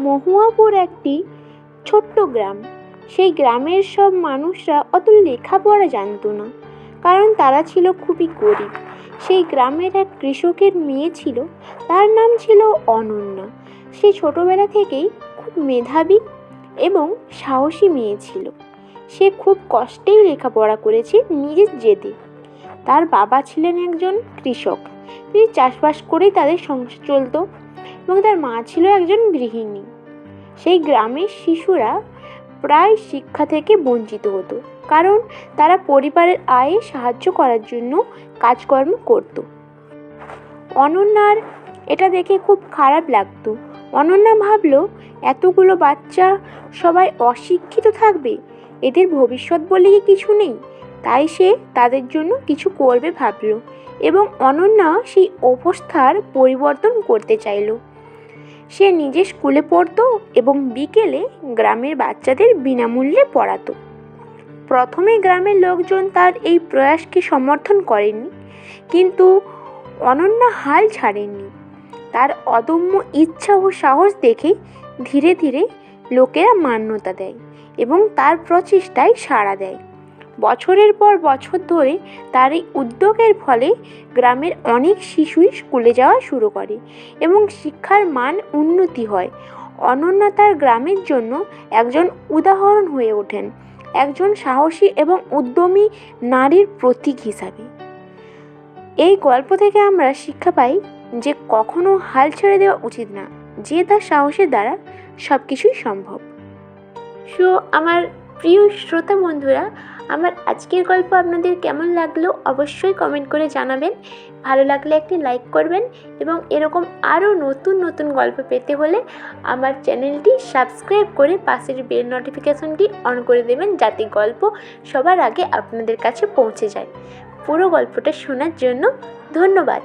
মহুয়াপুর একটি ছোট্ট গ্রাম। সেই গ্রামের সব মানুষরা অত লেখাপড়া জানতো না, কারণ তারা ছিল খুবই গরিব। সেই গ্রামের এক কৃষকের মেয়ে ছিল, তার নাম ছিল অনন্যা। সে ছোটবেলা থেকেই খুব মেধাবী এবং সাহসী মেয়ে ছিল। সে খুব কষ্টেই লেখাপড়া করেছে নিজের জেদে। তার বাবা ছিলেন একজন কৃষক। তিনি চাষবাস করেই তাদের সংসার চলতো। এবং তার মা ছিল একজন গৃহিণী। সেই গ্রামের শিশুরা প্রায় শিক্ষা থেকে বঞ্চিত হতো, কারণ তারা পরিবারের আয়ে সাহায্য করার জন্য কাজকর্ম করত। অনন্যার এটা দেখে খুব খারাপ লাগতো। অনন্যা ভাবল, এতগুলো বাচ্চা সবাই অশিক্ষিত থাকবে? এদের ভবিষ্যৎ বলে কিছু নেই? তাই সে তাদের জন্য কিছু করবে ভাবলো এবং অনন্যা সেই অবস্থার পরিবর্তন করতে চাইলো। সে নিজে স্কুলে পড়তো এবং বিকেলে গ্রামের বাচ্চাদের বিনামূল্যে পড়াতো। প্রথমে গ্রামের লোকজন তার এই প্রয়াসকে সমর্থন করেনি কিন্তু অনন্যা হাল ছাড়েননি। তার অদম্য ইচ্ছা ও সাহস দেখে ধীরে ধীরে লোকেরা মান্যতা দেয় এবং তার প্রচেষ্টায় সাড়া দেয়। বছরের পর বছর ধরে তার এই উদ্যোগের ফলে গ্রামের অনেক শিশুই স্কুলে যাওয়া শুরু করে এবং শিক্ষার মান উন্নতি হয়। অনন্যা তার গ্রামের জন্য একজন উদাহরণ হয়ে ওঠেন, একজন সাহসী এবং উদ্যমী নারীর প্রতীক হিসাবে। এই গল্প থেকে আমরা শিক্ষা পাই যে কখনো হাল ছেড়ে দেওয়া উচিত না, যে তার সাহসের দ্বারা সব কিছুই সম্ভব। সো, আমার প্রিয় শ্রোতা বন্ধুরা, আমার আজকের গল্প আপনাদের কেমন লাগল অবশ্যই কমেন্ট করে জানাবেন। ভালো লাগলে একটি লাইক করবেন এবং এরকম আরও নতুন নতুন গল্প পেতে হলে আমার চ্যানেলটি সাবস্ক্রাইব করে পাশের বেল নোটিফিকেশনটি অন করে দেবেন যাতে গল্প সবার আগে আপনাদের কাছে পৌঁছে যায়। পুরো গল্পটা শোনার জন্য ধন্যবাদ।